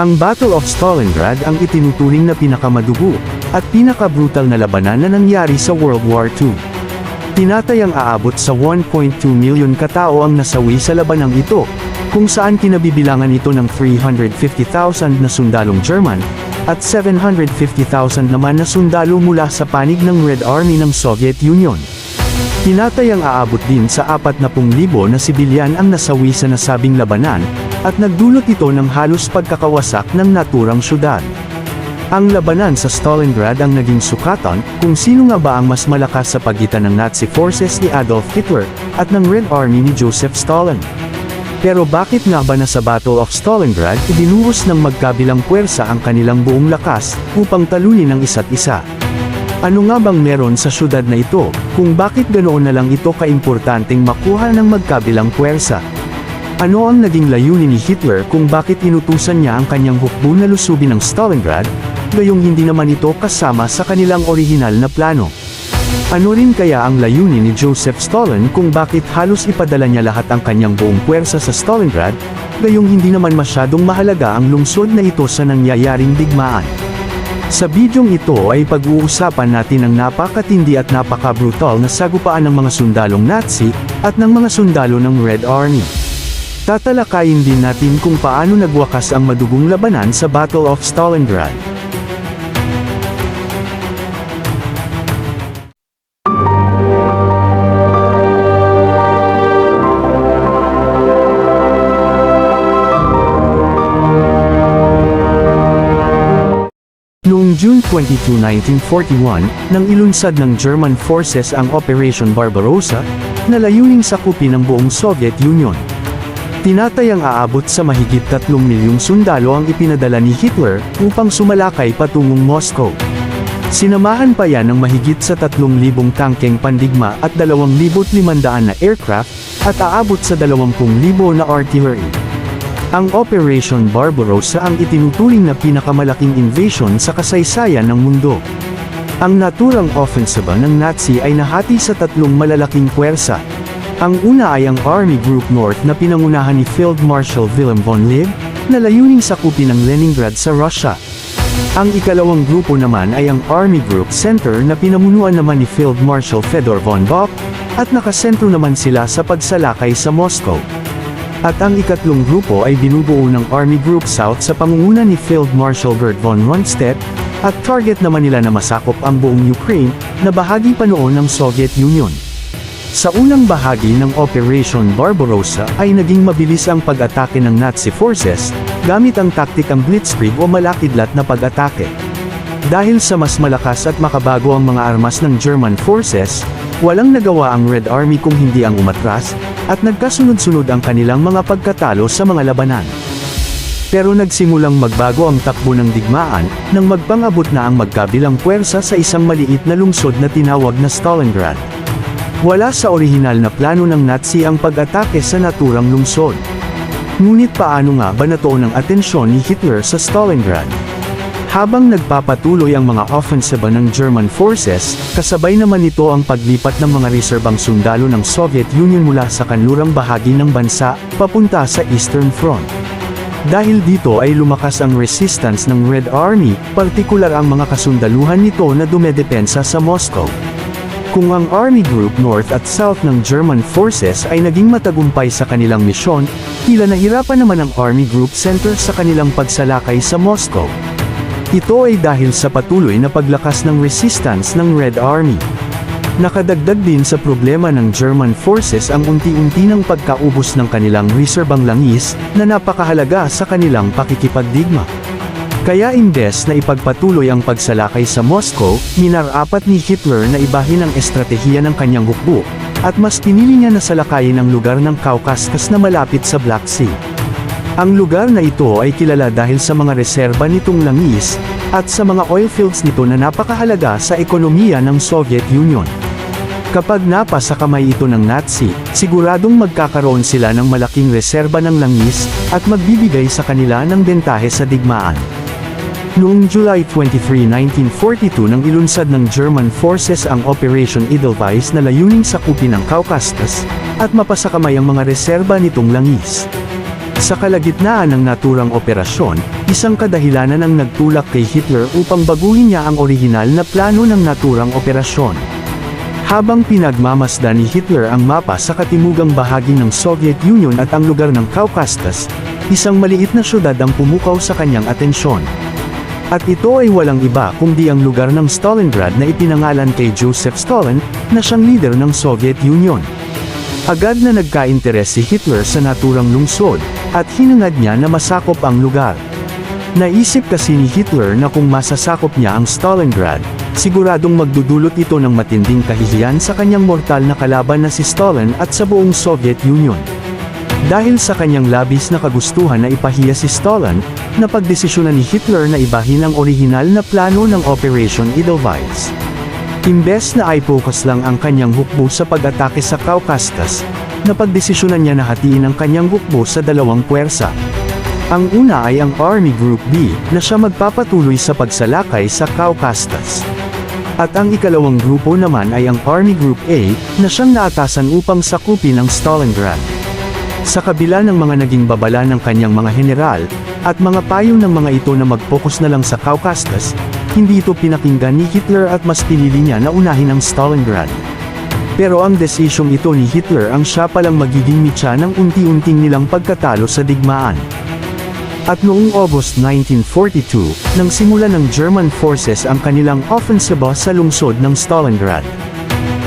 Ang Battle of Stalingrad ang itinuturing na pinakamadugo at pinakabrutal na labanan na nangyari sa World War II. Tinatayang aabot sa 1.2 milyon katao ang nasawi sa labanang ito, kung saan kinabibilangan ito ng 350,000 na sundalong German, at 750,000 naman na sundalo mula sa panig ng Red Army ng Soviet Union. Tinatayang aabot din sa 40,000 na sibilyan ang nasawi sa nasabing labanan, at nagdulot ito ng halos pagkakawasak ng naturang syudad. Ang labanan sa Stalingrad ang naging sukatan kung sino nga ba ang mas malakas sa pagitan ng Nazi forces ni Adolf Hitler at ng Red Army ni Joseph Stalin. Pero bakit nga ba na sa Battle of Stalingrad ibinuhos ng magkabilang puwersa ang kanilang buong lakas upang talunin ang isa't isa? Ano nga bang meron sa syudad na ito, kung bakit ganoon na lang ito kaimportanteng makuha ng magkabilang puwersa? Ano ang naging layunin ni Hitler kung bakit inutusan niya ang kanyang hukbo na lusubin ng Stalingrad, gayong hindi naman ito kasama sa kanilang orihinal na plano? Ano rin kaya ang layunin ni Joseph Stalin kung bakit halos ipadala niya lahat ang kanyang buong puwersa sa Stalingrad, gayong hindi naman masyadong mahalaga ang lungsod na ito sa nangyayaring digmaan? Sa bidyong ito ay pag-uusapan natin ang napakatindi at napaka-brutal na sagupaan ng mga sundalong Nazi at ng mga sundalo ng Red Army. Tatalakayin din natin kung paano nagwakas ang madugong labanan sa Battle of Stalingrad. 22, 1941, nang ilunsad ng German forces ang Operation Barbarossa, na layuning sakupin ang buong Soviet Union. Tinatayang aabot sa mahigit 3 milyong sundalo ang ipinadala ni Hitler upang sumalakay patungong Moscow. Sinamahan pa yan ng mahigit sa 3,000 tangkeng pandigma at 2,500 na aircraft, at aabot sa 20,000 na artillery. Ang Operation Barbarossa ang itinuturing na pinakamalaking invasion sa kasaysayan ng mundo. Ang naturang offensiba ng Nazi ay nahati sa tatlong malalaking puwersa. Ang una ay ang Army Group North na pinangunahan ni Field Marshal Wilhelm von Lib, na layuning sakupin ang Leningrad sa Russia. Ang ikalawang grupo naman ay ang Army Group Center na pinamunuan naman ni Field Marshal Fedor von Bock, at nakasentro naman sila sa pagsalakay sa Moscow. At ang ikatlong grupo ay binubuo ng Army Group South sa pangunguna ni Field Marshal Gerd von Rundstedt, at target naman nila na masakop ang buong Ukraine, na bahagi pa noon ng Soviet Union. Sa unang bahagi ng Operation Barbarossa ay naging mabilis ang pag-atake ng Nazi forces, gamit ang taktikang blitzkrieg o malakidlat na pag-atake. Dahil sa mas malakas at makabago ang mga armas ng German forces, walang nagawa ang Red Army kung hindi ang umatras, at nagkasunod-sunod ang kanilang mga pagkatalo sa mga labanan. Pero nagsimulang magbago ang takbo ng digmaan, nang magpangabot na ang magkabilang puwersa sa isang maliit na lungsod na tinawag na Stalingrad. Wala sa orihinal na plano ng Nazi ang pag-atake sa naturang lungsod. Ngunit paano nga ba natuon ang atensyon ni Hitler sa Stalingrad? Habang nagpapatuloy ang mga offensiba ng German forces, kasabay naman nito ang paglipat ng mga reserbang sundalo ng Soviet Union mula sa kanlurang bahagi ng bansa, papunta sa Eastern Front. Dahil dito ay lumakas ang resistance ng Red Army, partikular ang mga kasundaluhan nito na dumedepensa sa Moscow. Kung ang Army Group North at South ng German forces ay naging matagumpay sa kanilang misyon, tila nahirapan naman ang Army Group Center sa kanilang pagsalakay sa Moscow. Ito ay dahil sa patuloy na paglakas ng resistance ng Red Army. Nakadagdag din sa problema ng German forces ang unti-unti ng pagkaubos ng kanilang reserbang langis, na napakahalaga sa kanilang pakikipagdigma. Kaya imbes na ipagpatuloy ang pagsalakay sa Moscow, minarapat ni Hitler na ibahin ang estratehiya ng kanyang hukbo, at mas pinili niya na salakayin ang lugar ng Caucasus na malapit sa Black Sea. Ang lugar na ito ay kilala dahil sa mga reserba nitong langis, at sa mga oil fields nito na napakahalaga sa ekonomiya ng Soviet Union. Kapag napa sa kamay ito ng Nazi, siguradong magkakaroon sila ng malaking reserba ng langis, at magbibigay sa kanila ng bentahe sa digmaan. Noong July 23, 1942 nang ilunsad ng German forces ang Operation Edelweiss na layuning sakupin ang Caucasus, at mapasakamay ang mga reserba nitong langis. Sa kalagitnaan ng naturang operasyon, isang kadahilanan ang nagtulak kay Hitler upang baguhin niya ang orihinal na plano ng naturang operasyon. Habang pinagmamasdan ni Hitler ang mapa sa katimugang bahagi ng Soviet Union at ang lugar ng Caucasus, isang maliit na syudad ang pumukaw sa kanyang atensyon. At ito ay walang iba kundi ang lugar ng Stalingrad na ipinangalan kay Joseph Stalin, na siyang leader ng Soviet Union. Agad na nagka-interes si Hitler sa naturang lungsod, at hinangad niya na masakop ang lugar. Naisip kasi ni Hitler na kung masasakop niya ang Stalingrad, siguradong magdudulot ito ng matinding kahihiyan sa kanyang mortal na kalaban na si Stalin at sa buong Soviet Union. Dahil sa kanyang labis na kagustuhan na ipahiya si Stalin, napagdesisyonan ni Hitler na ibahin ang orihinal na plano ng Operation Edelweiss. Imbes na i-focus lang ang kanyang hukbo sa pag-atake sa Caucasus, napagdesisyonan niya na hatiin ang kanyang hukbo sa dalawang puwersa. Ang una ay ang Army Group B, na siya magpapatuloy sa pagsalakay sa Caucasus. At ang ikalawang grupo naman ay ang Army Group A, na siyang naatasan upang sakupin ang Stalingrad. Sa kabila ng mga naging babala ng kanyang mga general, at mga payo ng mga ito na mag-focus na lang sa Caucasus, hindi ito pinakinggan ni Hitler at mas pinili niya na unahin ang Stalingrad. Pero ang desisyong ito ni Hitler ang siya palang magiging mitya ng unti-unting nilang pagkatalo sa digmaan. At noong August 1942, nang simulan ng German forces ang kanilang offensive sa lungsod ng Stalingrad.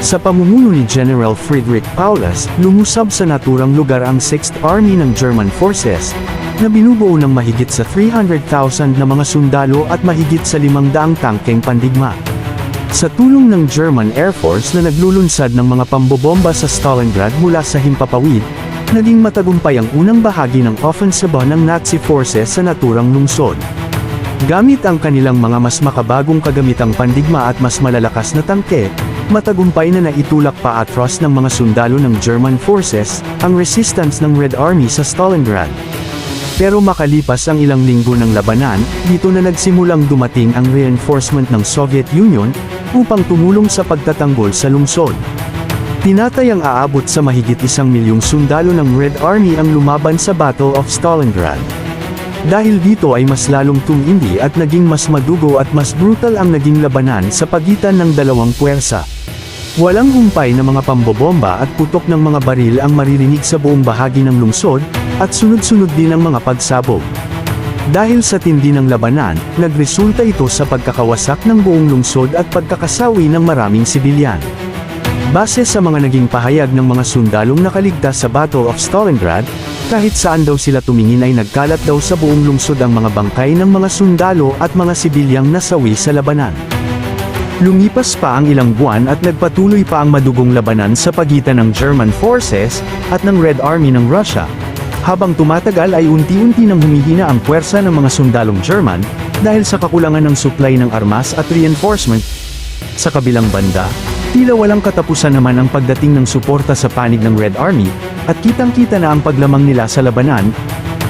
Sa pamumuno ni General Friedrich Paulus, lumusab sa naturang lugar ang 6th Army ng German Forces, na binubuo ng mahigit sa 300,000 na mga sundalo at mahigit sa 500 tangkeng pandigma. Sa tulong ng German Air Force na naglulunsad ng mga pambobomba sa Stalingrad mula sa himpapawid, naging matagumpay ang unang bahagi ng offensive ng Nazi forces sa naturang lungsod. Gamit ang kanilang mga mas makabagong kagamitang pandigma at mas malalakas na tangke, matagumpay na naitulak pa atras ng mga sundalo ng German forces, ang resistance ng Red Army sa Stalingrad. Pero makalipas ang ilang linggo ng labanan, dito na nagsimulang dumating ang reinforcement ng Soviet Union, upang tumulong sa pagtatanggol sa lungsod. Tinatay ang aabot sa mahigit isang milyong sundalo ng Red Army ang lumaban sa Battle of Stalingrad. Dahil dito ay mas lalong tumindi at naging mas madugo at mas brutal ang naging labanan sa pagitan ng dalawang puwersa. Walang humpay na mga pambobomba at putok ng mga baril ang maririnig sa buong bahagi ng lungsod, at sunod-sunod din ang mga pagsabog. Dahil sa tindi ng labanan, nagresulta ito sa pagkakawasak ng buong lungsod at pagkakasawi ng maraming sibilyan. Base sa mga naging pahayag ng mga sundalong nakaligtas sa Battle of Stalingrad, kahit saan daw sila tumingin ay nagkalat daw sa buong lungsod ang mga bangkay ng mga sundalo at mga sibilyang nasawi sa labanan. Lumipas pa ang ilang buwan at nagpatuloy pa ang madugong labanan sa pagitan ng German forces at ng Red Army ng Russia. Habang tumatagal ay unti-unti nang humihina ang puwersa ng mga sundalong German, dahil sa kakulangan ng supply ng armas at reinforcement. Sa kabilang banda, tila walang katapusan naman ang pagdating ng suporta sa panig ng Red Army, at kitang-kita na ang paglamang nila sa labanan,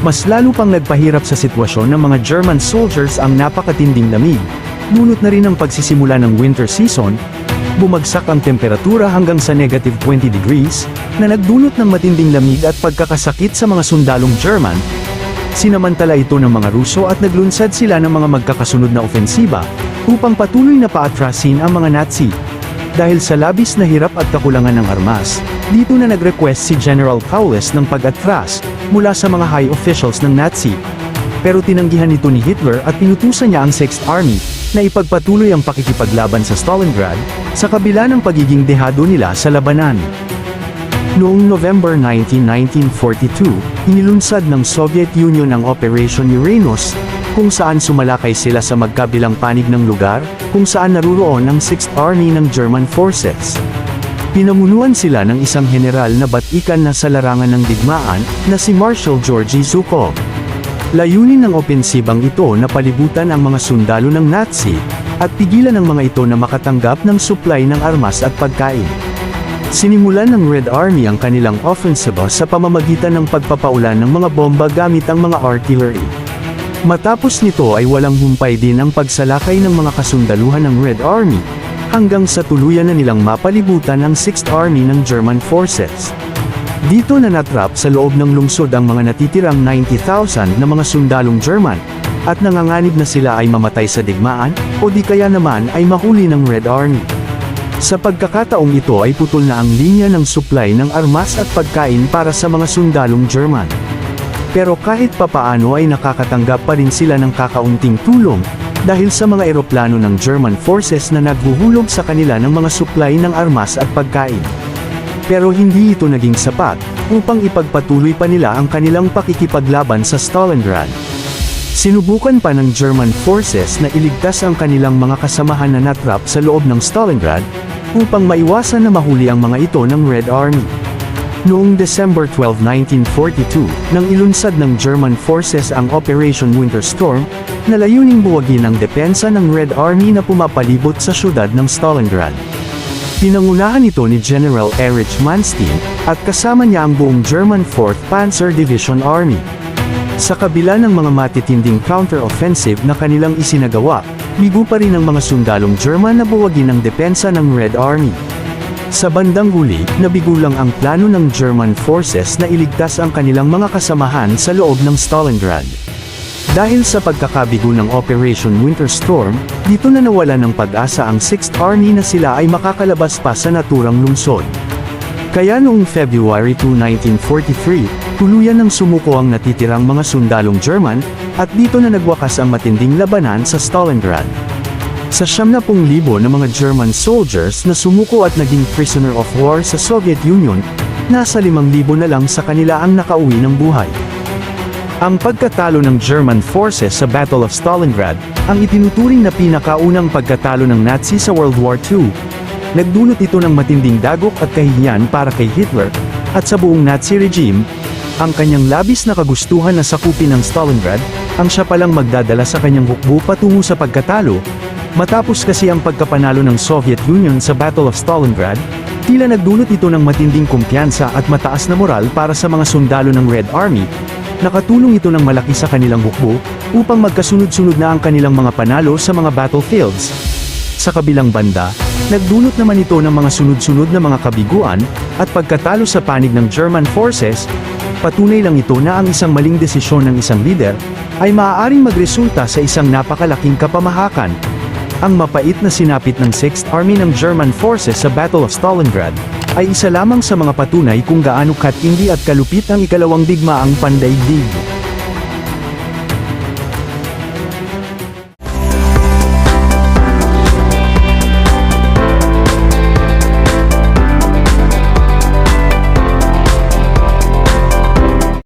mas lalo pang nagpahirap sa sitwasyon ng mga German soldiers ang napakatinding lamig. Dulot na rin ang pagsisimula ng winter season, bumagsak ang temperatura hanggang sa negative 20 degrees, na nagdulot ng matinding lamig at pagkakasakit sa mga sundalong German. Sinamantala ito ng mga Ruso at naglunsad sila ng mga magkakasunod na ofensiba, upang patuloy na paatrasin ang mga Nazi. Dahil sa labis na hirap at kakulangan ng armas, dito na nag-request si General Paulus ng pag-atras, mula sa mga high officials ng Nazi. Pero tinanggihan nito ni Hitler at pinutusan niya ang 6th Army, na ipagpatuloy ang pakikipaglaban sa Stalingrad, sa kabila ng pagiging dehado nila sa labanan. Noong November 19, 1942, inilunsad ng Soviet Union ang Operation Uranus, kung saan sumalakay sila sa magkabilang panig ng lugar, kung saan naruroon ang 6th Army ng German Forces. Pinamunuan sila ng isang general na batikan na sa larangan ng digmaan, na si Marshal Georgy Zhukov. Layunin ng opensibang ito na palibutan ang mga sundalo ng Nazi, at pigilan ang mga ito na makatanggap ng supply ng armas at pagkain. Sinimulan ng Red Army ang kanilang offensive sa pamamagitan ng pagpapaulan ng mga bomba gamit ang mga artillery. Matapos nito ay walang humpay din ang pagsalakay ng mga kasundaluhan ng Red Army, hanggang sa tuluyan na nilang mapalibutan ang 6th Army ng German Forces. Dito na natrap sa loob ng lungsod ang mga natitirang 90,000 na mga sundalong German, at nanganganib na sila ay mamatay sa digmaan, o di kaya naman ay mahuli ng Red Army. Sa pagkakataong ito ay putol na ang linya ng supply ng armas at pagkain para sa mga sundalong German. Pero kahit papaano ay nakakatanggap pa rin sila ng kakaunting tulong, dahil sa mga eroplano ng German forces na naghuhulog sa kanila ng mga supply ng armas at pagkain. Pero hindi ito naging sapat, upang ipagpatuloy pa nila ang kanilang pakikipaglaban sa Stalingrad. Sinubukan pa ng German forces na iligtas ang kanilang mga kasamahan na natrap sa loob ng Stalingrad, upang maiwasan na mahuli ang mga ito ng Red Army. Noong December 12, 1942, nang ilunsad ng German forces ang Operation Winter Storm, na layuning buwagin ang depensa ng Red Army na pumapalibot sa syudad ng Stalingrad. Pinangunahan ito ni General Erich Manstein, at kasama niya ang buong German 4th Panzer Division Army. Sa kabila ng mga matitinding counter-offensive na kanilang isinagawa, bigo pa rin ang mga sundalong German na buwagin ang depensa ng Red Army. Sa bandang huli, nabigo lang ang plano ng German forces na iligtas ang kanilang mga kasamahan sa loob ng Stalingrad. Dahil sa pagkakabigo ng Operation Winter Storm, dito na nawala ng pag-asa ang 6th Army na sila ay makakalabas pa sa naturang lungsod. Kaya noong February 2, 1943, tuluyan ng sumuko ang natitirang mga sundalong German, at dito na nagwakas ang matinding labanan sa Stalingrad. Sa 70,000 na mga German soldiers na sumuko at naging prisoner of war sa Soviet Union, nasa 5,000 na lang sa kanila ang nakauwi ng buhay. Ang pagkatalo ng German forces sa Battle of Stalingrad, ang itinuturing na pinakaunang pagkatalo ng Nazi sa World War II. Nagdulot ito ng matinding dagok at kahihiyan para kay Hitler, at sa buong Nazi regime, ang kanyang labis na kagustuhan na sakupin ng Stalingrad, ang siya palang magdadala sa kanyang hukbo patungo sa pagkatalo, matapos kasi ang pagkapanalo ng Soviet Union sa Battle of Stalingrad, tila nagdulot ito ng matinding kumpiyansa at mataas na moral para sa mga sundalo ng Red Army, Nakatulong ito ng malaki sa kanilang hukbo, upang magkasunod-sunod na ang kanilang mga panalo sa mga battlefields. Sa kabilang banda, nagdulot naman ito ng mga sunod-sunod na mga kabiguan, at pagkatalo sa panig ng German forces, patunay lang ito na ang isang maling desisyon ng isang leader, ay maaaring magresulta sa isang napakalaking kapamahakan. Ang mapait na sinapit ng 6th Army ng German forces sa Battle of Stalingrad, ay isa lamang sa mga patunay kung gaano katindi at kalupit ang ikalawang digmaang pandaigdig.